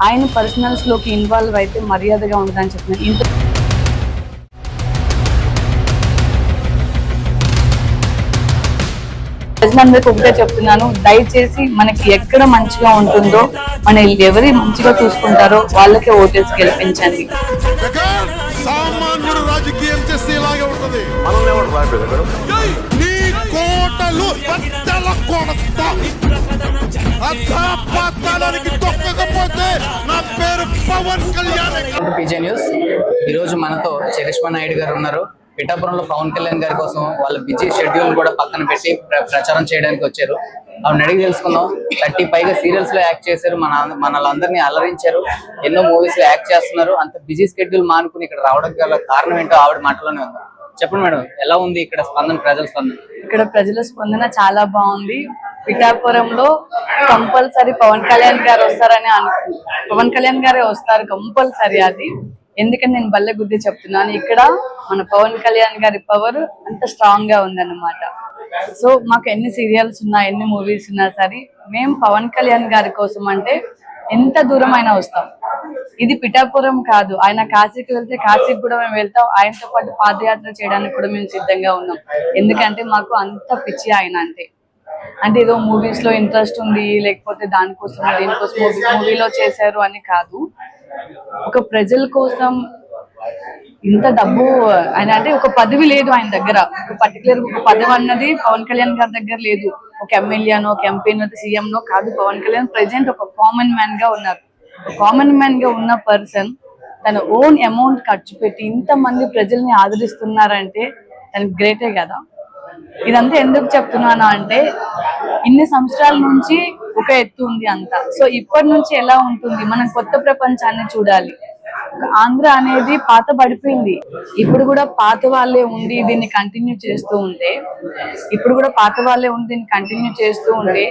ఆయన పర్సనల్స్లోకి ఇన్వాల్వ్ అయితే మర్యాదగా ఉండదని చెప్తున్నాను ఇంత ప్రజలందరికీ ఒకటే చెప్తున్నాను దయచేసి మనకి ఎక్కడ మంచిగా ఉంటుందో మన ఎవరి మంచిగా చూసుకుంటారో వాళ్ళకే ఓటేసి గెలిపించండి. జగన్ సామాన్యుడు రాజకీయం చేస్తే ఇలాగే ఉంటది. మనల్ని ఎవరు రాయలేదు నీ కోటలు బద్దల తొక్కకపోతే నా పేరు పవన్ కళ్యాణ్. PJ news. ఈరోజు మనతో చరిష్మా నాయుడు గారు ఉన్నారు. పిఠాపురంలో పవన్ కళ్యాణ్ గారి కోసం వాళ్ళ బిజీ షెడ్యూల్ కూడా పక్కన పెట్టి ప్ర- ప్రచారం చేయడానికి వచ్చారు. ఆవిడ అడిగి తెలుసుకుందాం. థర్టీ పైగా సీరియల్స్లో యాక్ట్ చేశారు. మన మనలందరినీ అలరించారు. ఎన్నో మూవీస్లో యాక్ట్ చేస్తున్నారు. అంత బిజీ షెడ్యూల్ మానుకుని ఇక్కడ రావడం గల కారణం ఏంటో ఆవిడ మాటలోనే ఉంది. చెప్పండి మేడం ఎలా ఉంది ఇక్కడ స్పందన ప్రజల స్పందన? ఇక్కడ ప్రజల స్పందన చాలా బాగుంది. పిఠాపురంలో కంపల్సరీ పవన్ కళ్యాణ్ గారు వస్తారని అనుకు పవన్ కళ్యాణ్ గారే వస్తారు కంపల్సరీ అది. ఎందుకంటే నేను బల్లె గుద్ది చెప్తున్నాను ఇక్కడ మన పవన్ కళ్యాణ్ గారి పవర్ అంత స్ట్రాంగ్గా ఉందన్నమాట. సో మాకు ఎన్ని సీరియల్స్ ఉన్నా ఎన్ని మూవీస్ ఉన్నా సరే మేము పవన్ కళ్యాణ్ గారి కోసం అంటే ఎంత దూరం అయినా వస్తాం. ఇది పిఠాపురం కాదు ఆయన కాశీకి వెళ్తే కాశీకి కూడా మేము వెళ్తాం ఆయనతో పాటు పాదయాత్ర చేయడానికి కూడా మేము సిద్ధంగా ఉన్నాం. ఎందుకంటే మాకు అంత పిచ్చి ఆయన అంటే. అంటే ఏదో మూవీస్లో ఇంట్రెస్ట్ ఉంది లేకపోతే దానికోసం దీనికోసం మూవీలో చేశారు అని కాదు. ఒక ప్రజల కోసం ఇంత డబ్బు ఆయన అంటే ఒక పదవి లేదు ఆయన దగ్గర. ఒక పర్టికులర్ ఒక పదవి అన్నది పవన్ కళ్యాణ్ గారి దగ్గర లేదు. ఒక ఎమ్మెల్యేనో ఒక ఎంపీనో సీఎంనో కాదు. పవన్ కళ్యాణ్ ప్రజెంట్ ఒక కామన్ మ్యాన్గా ఉన్నారు. కామన్ మ్యాన్గా ఉన్న పర్సన్ తన ఓన్ అమౌంట్ ఖర్చు పెట్టి ఇంతమంది ప్రజల్ని ఆదరిస్తున్నారంటే తనకి గ్రేటే కదా. ఇదంతా ఎందుకు చెప్తున్నాను అంటే ఇన్ని సంవత్సరాల నుంచి ఒక ఎత్తు ఉంది అంతా. సో ఇప్పటి నుంచి ఎలా ఉంటుంది? మనం కొత్త ప్రపంచాన్ని చూడాలి. ఆంధ్ర అనేది పాత పడిపోయింది. ఇప్పుడు కూడా పాత వాళ్ళే ఉండి దీన్ని కంటిన్యూ చేస్తూ ఉంటే ఇప్పుడు కూడా పాత వాళ్ళే ఉండి దీన్ని కంటిన్యూ చేస్తూ ఉంటే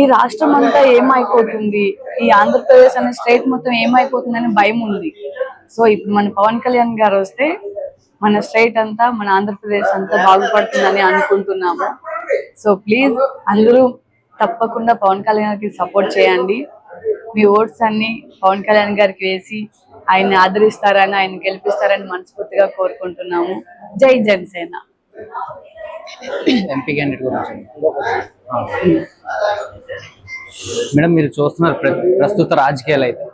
ఈ రాష్ట్రం అంతా ఏమైపోతుంది? ఈ ఆంధ్రప్రదేశ్ అనే స్టేట్ మొత్తం ఏమైపోతుందని భయం ఉంది. సో ఇప్పుడు మన పవన్ కళ్యాణ్ గారు వస్తే మన స్టేట్ అంతా మన ఆంధ్రప్రదేశ్ అంతా బాగుపడుతుందని అనుకుంటున్నాము. సో ప్లీజ్ అందరూ తప్పకుండా పవన్ కళ్యాణ్ గారికి సపోర్ట్ చేయండి. మీ ఓట్స్ అన్ని పవన్ కళ్యాణ్ గారికి వేసి ఆయన్ని ఆదరిస్తారని ఆయన గెలిపిస్తారని మనస్ఫూర్తిగా కోరుకుంటున్నాము. జై జనసేన. ఎంపీ క్యాండిడేట్ గురించి మేడం మీరు చూస్తున్నారు ప్రస్తుత రాజకీయాలు అయితే.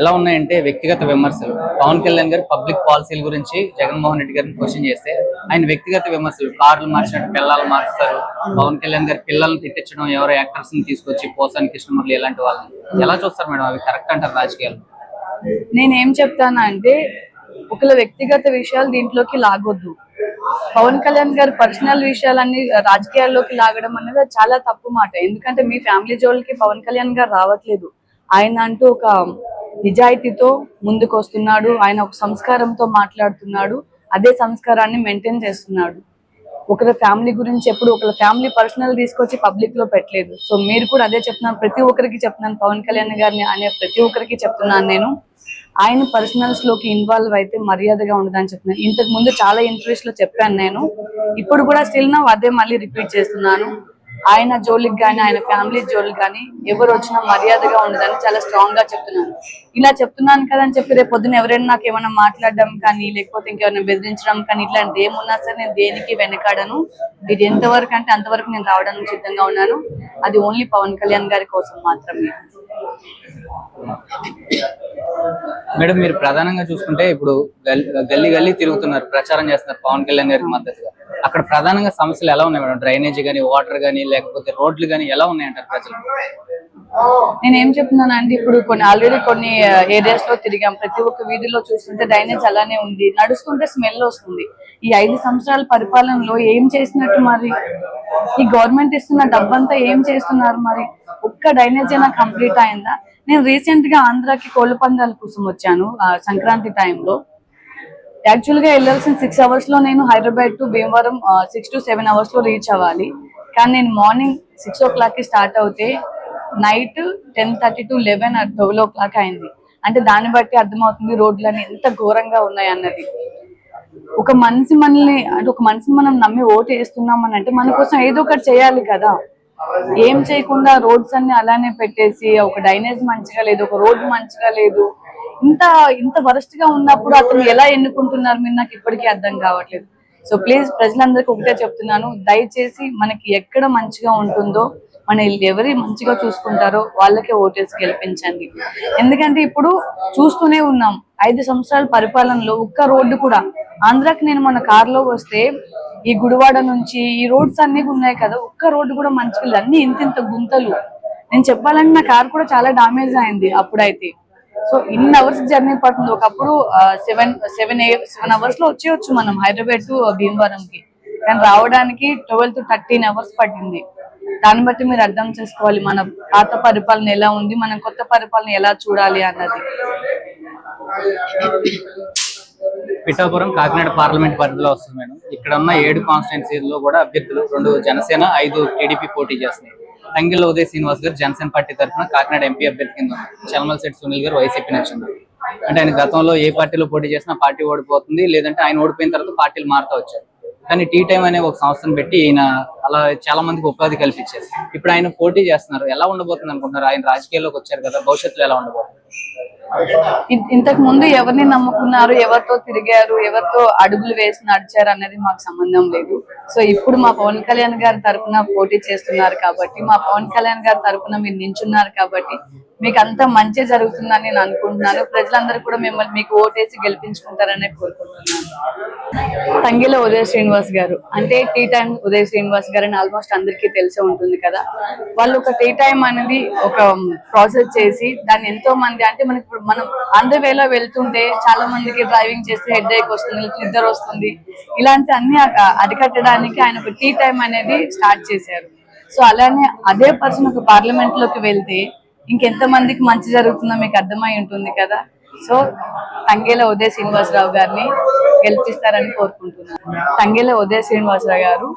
ఎలా ఉన్నాయంటే వ్యక్తిగత విమర్శలు. పవన్ కళ్యాణ్ గారు పబ్లిక్ పాలసీల గురించి జగన్మోహన్ రెడ్డి గారిని క్వశ్చన్ చేస్తే ఆయన వ్యక్తిగత విమర్శలు కార్లు మార్చినట్టు పిల్లలు మార్చుతారు పవన్ కళ్యాణ్ గారి పిల్లల్ని తిట్టించడం ఎవరో యాక్టర్స్ని తీసుకొచ్చి పోసాని కృష్ణమురళి ఇలాంటి వాళ్ళని. ఎలా చూస్తారు మేడం? అవి కరెక్ట్ అంటారు రాజకీయాలు? నేనేం చెప్తానంటే ఒకళ్ళ వ్యక్తిగత విషయాలు దీంట్లోకి లాగొద్దు. పవన్ కళ్యాణ్ గారి పర్సనల్ విషయాలన్నీ రాజకీయాల్లోకి లాగడం అనేది చాలా తప్పు మాట. ఎందుకంటే మీ ఫ్యామిలీ జోలికి పవన్ కళ్యాణ్ గారు రావట్లేదు. ఆయన అంటూ ఒక నిజాయితీతో ముందుకు వస్తున్నాడు ఆయన ఒక సంస్కారంతో మాట్లాడుతున్నాడు. అదే సంస్కారాన్ని మెయింటైన్ చేస్తున్నాడు. ఒకరి ఫ్యామిలీ గురించి ఎప్పుడు ఒకరి ఫ్యామిలీ పర్సనల్ తీసుకొచ్చి పబ్లిక్లో పెట్టలేదు. సో మీరు కూడా అదే చెప్తున్నాను. ప్రతి ఒక్కరికి చెప్తున్నాను. పవన్ కళ్యాణ్ గారిని అనే ప్రతి ఒక్కరికి చెప్తున్నాను నేను. ఆయన పర్సనల్స్లోకి ఇన్వాల్వ్ అయితే మర్యాదగా ఉండదని చెప్తున్నాను. ఇంతకు ముందు చాలా ఇంటర్వ్యూస్లో చెప్పాను నేను. ఇప్పుడు కూడా స్టిల్ నా అదే మళ్ళీ రిపీట్ చేస్తున్నాను. ఆయన జోలికి కానీ ఆయన ఫ్యామిలీ జోలికి కానీ ఎవరు వచ్చినా మర్యాదగా ఉండదని చాలా స్ట్రాంగ్గా చెప్తున్నాను ఇలా చెప్తున్నాను కదా అని చెప్పి రేపు పొద్దున ఎవరైనా నాకు ఏమైనా మాట్లాడడం కానీ లేకపోతే ఇంకెవరైనా బెదిరించడం కానీ ఇట్లాంటి ఏమున్నా సరే నేను దేనికి వెనకాడను? ఇది ఎంతవరకు అంటే అంతవరకు నేను రావడానికి సిద్ధంగా ఉన్నాను. అది ఓన్లీ పవన్ కళ్యాణ్ గారి కోసం మాత్రమే. మేడం మీరు ప్రధానంగా చూసుకుంటే ఇప్పుడు గల్- గల్లీ గల్లీ తిరుగుతున్నారు ప్రచారం చేస్తున్నారు పవన్ కళ్యాణ్ గారికి మద్దతుగా. అక్కడ ప్రధానంగా సమస్యలు ఎలా ఉన్నాయి మేడం? డ్రైనేజ్ కానీ వాటర్ కానీ లేకపోతే రోడ్లు కానీ ఎలా ఉన్నాయంటారు ప్రజలు? నేను ఏం చెప్తున్నాను అంటే ఇప్పుడు కొన్ని ఆల్రెడీ కొన్ని ఏరియాస్లో తిరిగాం. ప్రతి ఒక్క వీధిలో చూస్తుంటే డ్రైనేజ్ అలానే ఉంది. నడుస్తుంటే స్మెల్ వస్తుంది. ఈ ఐదు సంవత్సరాల పరిపాలనలో ఏం చేసినట్టు మరి? ఈ గవర్నమెంట్ ఇస్తున్న డబ్బంతా ఏం చేస్తున్నారు మరి? ఒక్క డ్రైనేజ్ అయినా కంప్లీట్ అయిందా? నేను రీసెంట్గా ఆంధ్రాకి కోళ్ళ పందాల కోసం వచ్చాను సంక్రాంతి టైంలో. యాక్చువల్గా వెళ్ళాల్సిన సిక్స్ అవర్స్లో నేను Hyderabad to Bhimavaram six to seven అవర్స్లో రీచ్ అవ్వాలి. కానీ నేను మార్నింగ్ సిక్స్ ఓ క్లాక్కి స్టార్ట్ అవుతే night ten thirty to eleven twelve o'clock అయింది. అంటే దాన్ని బట్టి అర్థమవుతుంది రోడ్లన్నీ ఎంత ఘోరంగా ఉన్నాయి అన్నది. ఒక మనిషి మనల్ని అంటే ఒక మనిషిని మనం నమ్మి ఓటు వేస్తున్నాం అని అంటే మన కోసం ఏదో ఒకటి చేయాలి కదా. ఏం చేయకుండా రోడ్స్ అన్ని అలానే పెట్టేసి ఒక డైనేజ్ మంచిగా లేదు ఒక రోడ్ మంచిగా లేదు. ఇంత ఇంత వరస్ట్గా ఉన్నప్పుడు అతను ఎలా ఎన్నుకుంటున్నారు మీరు? నాకు ఇప్పటికీ అర్థం కావట్లేదు. సో ప్లీజ్ ప్రజలందరికీ ఒకటే చెప్తున్నాను. దయచేసి మనకి ఎక్కడ మంచిగా ఉంటుందో మన ఎవరి మంచిగా చూసుకుంటారో వాళ్ళకే ఓటేసి గెలిపించండి. ఎందుకంటే ఇప్పుడు చూస్తూనే ఉన్నాం ఐదు సంవత్సరాల పరిపాలనలో ఒక్క రోడ్డు కూడా. ఆంధ్రాకి నేను మన కారులో వస్తే ఈ గుడివాడ నుంచి ఈ రోడ్స్ అన్ని ఉన్నాయి కదా ఒక్క రోడ్డు కూడా మంచిగా అన్ని ఇంత ఇంత గుంతలు. నేను చెప్పాలంటే నా కార్ కూడా చాలా డామేజ్ అయింది అప్పుడైతే. సో ఇన్ని అవర్స్ జర్నీ పడుతుంది. ఒకప్పుడు సెవెన్ సెవెన్ సెవెన్ అవర్స్లో వచ్చేయచ్చు మనం హైదరాబాద్ టు భీమవరంకి. కానీ రావడానికి ట్వెల్వ్ టు థర్టీన్ అవర్స్ పట్టింది. దాన్ని బట్టి మీరు అర్థం చేసుకోవాలి మన పాత పరిపాలన ఎలా ఉంది మనం కొత్త పరిపాలన ఎలా చూడాలి అన్నది. పిఠాపురం కాకినాడ పార్లమెంట్ పరిధిలో వస్తుంది మేడం. ఇక్కడ ఉన్న ఏడు కాన్స్టిట్యున్సీల్లో కూడా అభ్యర్థులు రెండు జనసేన ఐదు టీడీపీ పోటీ చేస్తున్నాయి. తంగిళ్ళ ఉదయ్ శ్రీనివాస్ గారు జనసేన పార్టీ తరఫున కాకినాడ ఎంపీ అభ్యర్థి కింద ఉన్నారు. చల్మల్ శెట్టి సునీల్ గారు వైసీపీ నుంచి అంటే ఆయన గతంలో ఏ పార్టీలో పోటీ చేసినా పార్టీ ఓడిపోతుంది లేదంటే ఆయన ఓడిపోయిన తర్వాత పార్టీలు మారుతా వచ్చారు కానీ టీ టైం అనే ఒక సంస్థను పెట్టి ఈయన అలా చాలా మందికి ఉపాధి కల్పించారు. ఇప్పుడు ఆయన పోటీ చేస్తున్నారు. ఎలా ఉండబోతుంది అనుకుంటున్నారు? ఆయన రాజకీయాల్లోకి వచ్చారు కదా భవిష్యత్తులో ఎలా ఉండబోతుంది? ఇంతకు ముందు ఎవరిని నమ్ముకున్నారు? ఎవరితో తిరిగారు? ఎవరితో అడుగులు వేసి నడిచారు అనేది మాకు సంబంధం లేదు. సో ఇప్పుడు మా పవన్ కళ్యాణ్ గారి తరపున పోటీ చేస్తున్నారు కాబట్టి మా పవన్ కళ్యాణ్ గారి తరఫున మీరు నించున్నారు కాబట్టి మీకు అంతా మంచి జరుగుతుందని నేను అనుకుంటున్నాను. ప్రజలందరూ కూడా మిమ్మల్ని మీకు ఓటేసి గెలిపించుకుంటారనే కోరుకుంటున్నాను. తంగిల ఉదయ శ్రీనివాస్ గారు. అంటే టీ టైం ఉదయ శ్రీనివాస్ గారు అని ఆల్మోస్ట్ అందరికీ తెలిసే ఉంటుంది కదా. వాళ్ళు ఒక టీ టైం అనేది ఒక ప్రాసెస్ చేసి దాన్ని ఎంతో మంది అంటే మనకి ఇప్పుడు మనం అందరి వేలో వెళ్తుంటే చాలా మందికి డ్రైవింగ్ చేస్తే హెడ్ ఏక్ వస్తుంది నిద్ర వస్తుంది. ఇలాంటి అన్ని అరికట్టడానికి ఆయన ఒక టీ టైం అనేది స్టార్ట్ చేశారు. సో అలానే అదే పర్సన్ ఒక పార్లమెంట్లోకి వెళ్తే ఇంకెంత మందికి మంచి జరుగుతుందో మీకు అర్థమై ఉంటుంది కదా? సో తంగేల ఉదయ శ్రీనివాసరావు గారిని గెలిపిస్తారని కోరుకుంటున్నాను. తంగేల ఉదయ శ్రీనివాసరావు గారు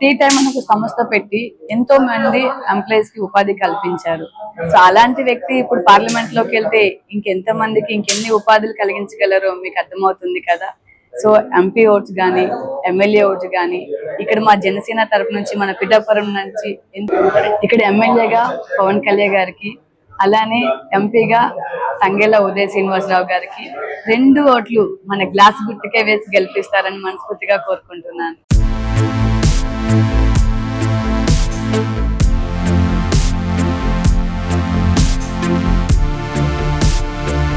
టీ టైం అని ఒక సంస్థ పెట్టి ఎంతో మంది ఎంప్లాయీస్కి ఉపాధి కల్పించారు. సో అలాంటి వ్యక్తి ఇప్పుడు పార్లమెంట్లోకి వెళ్తే ఇంకెంత మందికి ఇంకెన్ని ఉపాధులు కలిగించగలరో మీకు అర్థమవుతుంది కదా? సో ఎంపీ ఓట్స్ కానీ ఎమ్మెల్యే ఓట్స్ కానీ ఇక్కడ మా జనసేన తరపు నుంచి మన పిఠాపురం నుంచి ఇక్కడ ఎమ్మెల్యేగా పవన్ కళ్యాణ్ గారికి అలానే ఎంపీగా తంగేల ఉదయ శ్రీనివాసరావు గారికి రెండు ఓట్లు మన గ్లాస్ గుర్తుకే వేసి గెలిపిస్తారని మనస్ఫూర్తిగా కోరుకుంటున్నాను.